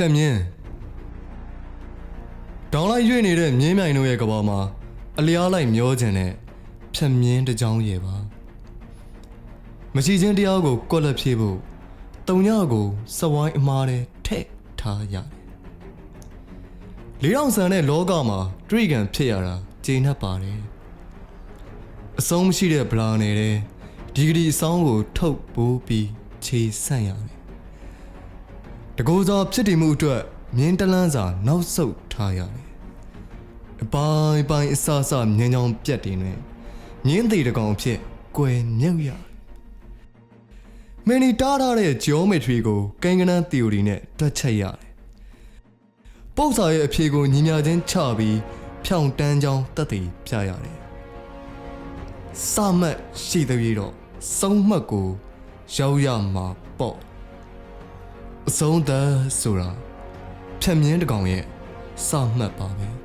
ဖြတ်မြင်းဒေါင်းလိုက်ရွေ့နေတဲ့မြင်းမြိုင်တို့ရဲ့ကဘာမှာအလျားလိုက်မျောခြင်းနဲ့ဖြတ်မြင်းတစ်ကြောင်းရဲ့ပါမရှိချင်းတရားကိုကွက်လက်ဖြေဖို့တုံညကိုစဝိုင်းအမားတဲ့ထက်ထားရတယ်လေးအောင်ဆန်တဲ့လောကမှာတွေ့ကန်ဖြစ်ရတာကျေနပ်ပါတယ်အဆုံးမရှိတဲ့ဗလာနေတဲ့ဒီဂရီအဆောင်ကိုထုတ်ပိုးပြီးခြေဆန့်ရတယ် တကူစားဖြစ်တည်မှုအတွက်မြင်းတလန်းစာနောက်ဆုတ်ထားရတယ်အပိုင်းပိုင်းအစအစမြင်းချောင်းပြက်တင်နဲ့မြင်းသေးတကောင်အဖြစ်ကွယ်မြုပ်ရတယ်မင်းနီတားထားတဲ့ geometry ကိုကိန်းကနန်း theory နဲ့တွက်ချက်ရတယ်ပု္ပ္ပစာရဲ့အဖြေကိုညီညာချင်းချပြီးဖြောင်တန်းချောင်းတက်တည်ပြရတယ်စမှတ်ရှိသေးပြီးတော့စုံမှတ်ကိုရောက်ရမှာပေါ့ အဆုံးသက်ဆိုတာဖြတ်မြင်းတစ်ကောင်ရဲ့စမှတ်ပါပဲ